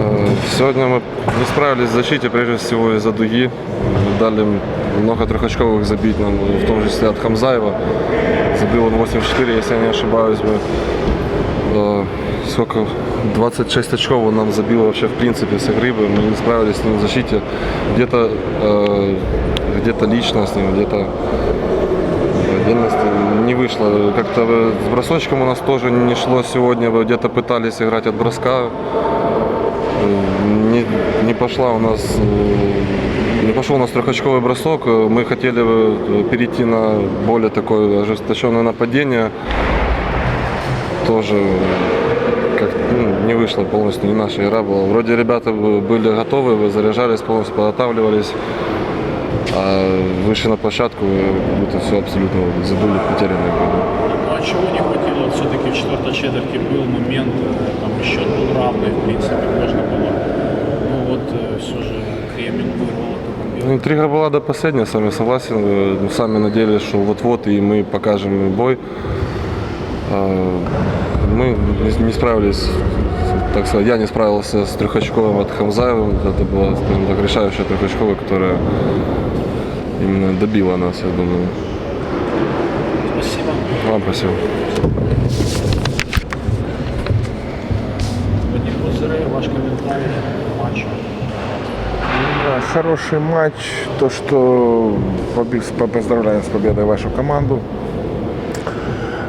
Э, Сегодня мы не справились в защите, прежде всего из-за дуги. Дали много трехочковых забить нам, в том числе от Хамзаева. Забил он 8-4, если я не ошибаюсь. бы. Э, Сколько? 26 очков он нам забил вообще в принципе с игры. Мы не справились с ним в защите. Где-то э, где-то лично с ним, где-то отдельности не вышло. Как-то с бросочком у нас тоже не шло сегодня. Где-то пытались играть от броска. Не, не пошла у нас не пошел у нас трехочковый бросок. Мы хотели э, перейти на более такое ожесточенное нападение. Тоже э, как ну, не вышло полностью, не наша игра была. Вроде ребята бы- были готовы, вы заряжались, полностью подготавливались. А вышли на площадку, будто все абсолютно забыли, потерянные были. Ну а чего не хватило? В четвертой четверти был момент, э, там счет был равный, в принципе, можно было. Ну вот все же Кремень вырвал Ну, интрига была до последнего, с вами согласен. Э, Мы сами надеялись, что вот-вот и мы покажем бой. А, Мы не- не справились, так сказать, я не справился с трехочковым от Хамзаевым. Это была, скажем так, решающая трехочковая, которая именно добила нас, я думаю. Спасибо. Вам спасибо. Ваш комментарий к матчу. Да, хороший матч. То, что побе- по- поздравляем с победой вашу команду.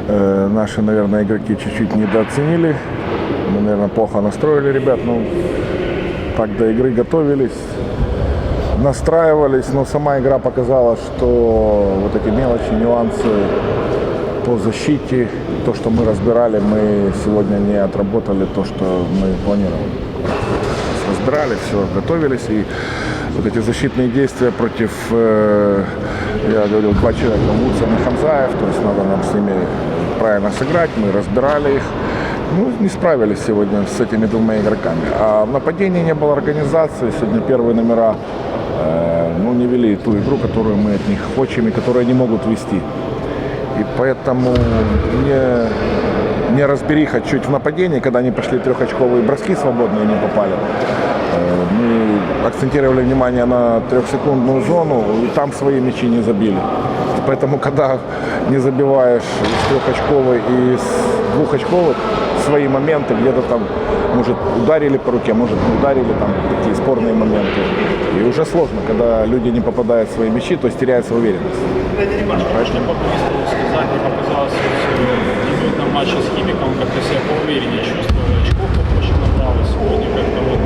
Э, наши, наверное, игроки чуть-чуть недооценили. Мы, наверное, плохо настроили ребят. Ну, так до игры готовились, настраивались, но сама игра показала, что вот эти мелочи, нюансы по защите, то, что мы разбирали, мы сегодня не отработали то, что мы планировали разбирали, все, готовились. И вот эти защитные действия против, э, я говорил, два человека, Вудсон и Хамзаев, то есть надо нам с ними правильно сыграть, мы разбирали их. Ну, не справились сегодня с этими двумя игроками. А в нападении не было организации. Сегодня первые номера э, ну, не вели ту игру, которую мы от них хотим и которую они могут вести. И поэтому не, не разбериха чуть в нападении, когда они пошли трехочковые броски свободные не попали. Э, Мы акцентировали внимание на трехсекундную зону и там свои мячи не забили. Поэтому, когда не забиваешь с трехочковой и с двухочковых, свои моменты где-то там, может, ударили по руке, может, ударили, там такие спорные моменты. И уже сложно, когда люди не попадают в свои мячи, то есть теряется уверенность по Бристолу сказать, мне показалось, что в дебютном матче с Химиком как-то себя поувереннее чувствовал. Очков побольше набрал, и сегодня как-то вот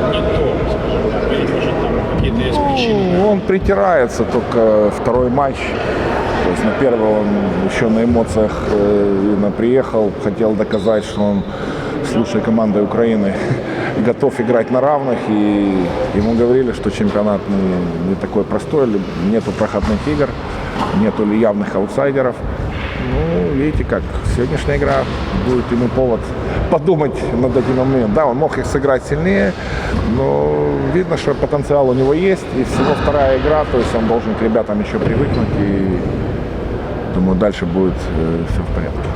ну, не то, скажем так. Или может там какие-то есть причины. Ну, он притирается только второй матч. То есть на первый он еще на эмоциях э, приехал, хотел доказать, что он с лучшей командой Украины готов играть на равных. И ему говорили, что чемпионат не, не такой простой, нету проходных игр, нету ли явных аутсайдеров. Ну, видите как, сегодняшняя игра будет ему повод подумать над этим моментом. Да, он мог их сыграть сильнее, но видно, что потенциал у него есть. И всего вторая игра, то есть он должен к ребятам еще привыкнуть. И думаю, дальше будет все в порядке.